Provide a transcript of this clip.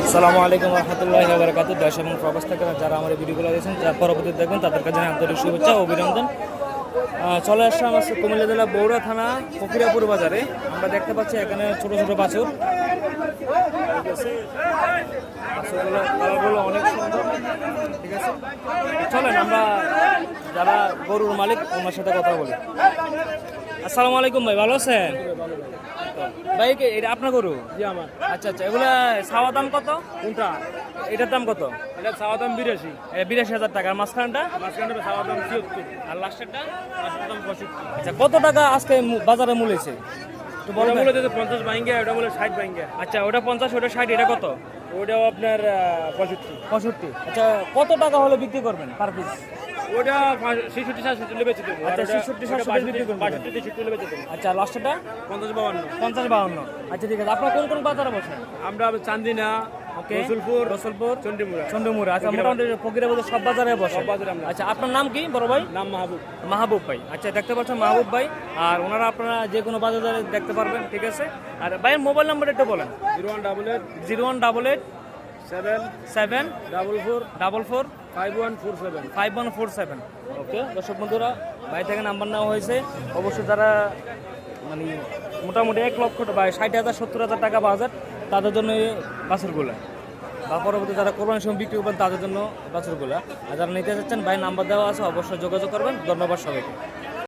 আসসালামু আলাইকুম রহমতুল্লাহ বারকাত দেশ এবং প্রবাস থেকে যারা আমার ভিডিওগুলো দিয়েছেন যারা পরবর্তী দেখবেন, তাদের কাছে আন্তরিক শুভেচ্ছা অভিনন্দন। চলে আসলাম আজকে কুমিল্লা জেলা বৌড়া থানা ফকিরাপুর বাজারে। আমরা দেখতে পাচ্ছি এখানে ছোট ছোট বাছুর। আছে আছে? চলেন, আমরা যারা গরুর মালিক, ওনার সাথে কথা বলি। আসসালামু আলাইকুম ভাই, ভালো আছেন? ভাই এটা আপনার গরু? জি আমার। আচ্ছা আচ্ছা এগুলা দাম কত? কোনটা? এটার দাম কত? এটা চাওয়া দাম বিরাশি। বিরাশি হাজার টাকা। আর মাঝখানটা? মাঝখানে চাওয়া দাম ছিয়াত্তর। আর লাস্টেরটা? মাঝখানে দাম পঁয়ষট্টি। আচ্ছা কত টাকা আজকে বাজারে মূলেছে বলবেন? দিতে পঞ্চাশ ওটা ষাট আচ্ছা ওটা পঞ্চাশ ওটা ষাট এটা কত? ওটাও আপনার পঁয়ষট্টি। আচ্ছা কত টাকা হলে বিক্রি করবেন? পার পিস ওটা ছেষট্টি সাতষট্টি হলে বেঁচে আচ্ছা, ওটা- 66, বিক্রি করবেন। বাষট্টি তেষট্টি হলে বেঁচে আচ্ছা লাস্টেরটা পঞ্চাশ বাউান্ন। পঞ্চাশ বাউন্ন। আচ্ছা ঠিক আছে। আপনার কোন কোন বাজারে বসেন? আমরা চান্দিনা ওকে। রসুলপুর রসুলপুর চন্ডিমুড়া চন্দ্রমুড়া আচ্ছা মোটামুটি ফকিরাবাদের সব বাজারে বসে সব বাজারে আমরা। আচ্ছা আপনার নাম কি বড় ভাই? নাম মাহবুব। মাহবুব ভাই। আচ্ছা দেখতে পাচ্ছেন মাহবুব ভাই। আর ওনারা আপনারা যে কোনো বাজারে দেখতে পারবেন ঠিক আছে? আর ভাইয়ের মোবাইল নাম্বার একটু বলেন। Zero one double eight zero one double eight seven seven double four double four five one four seven. Five one four seven. Okay দর্শক বন্ধুরা ভাই থেকে নাম্বার নেওয়া হয়েছে। অবশ্যই যারা মানে মোটামুটি এক লক্ষ বা ষাট হাজার সত্তর হাজার টাকা বাজার তাদের জন্য এই বাছুরগুলো বা পরবর্তী যারা কোরবানির সময় বিক্রি করবেন তাদের জন্য বাছুরগুলো আর যারা নিতে চাচ্ছেন ভাই নাম্বার দেওয়া আছে অবশ্যই যোগাযোগ করবেন। ধন্যবাদ সবাইকে।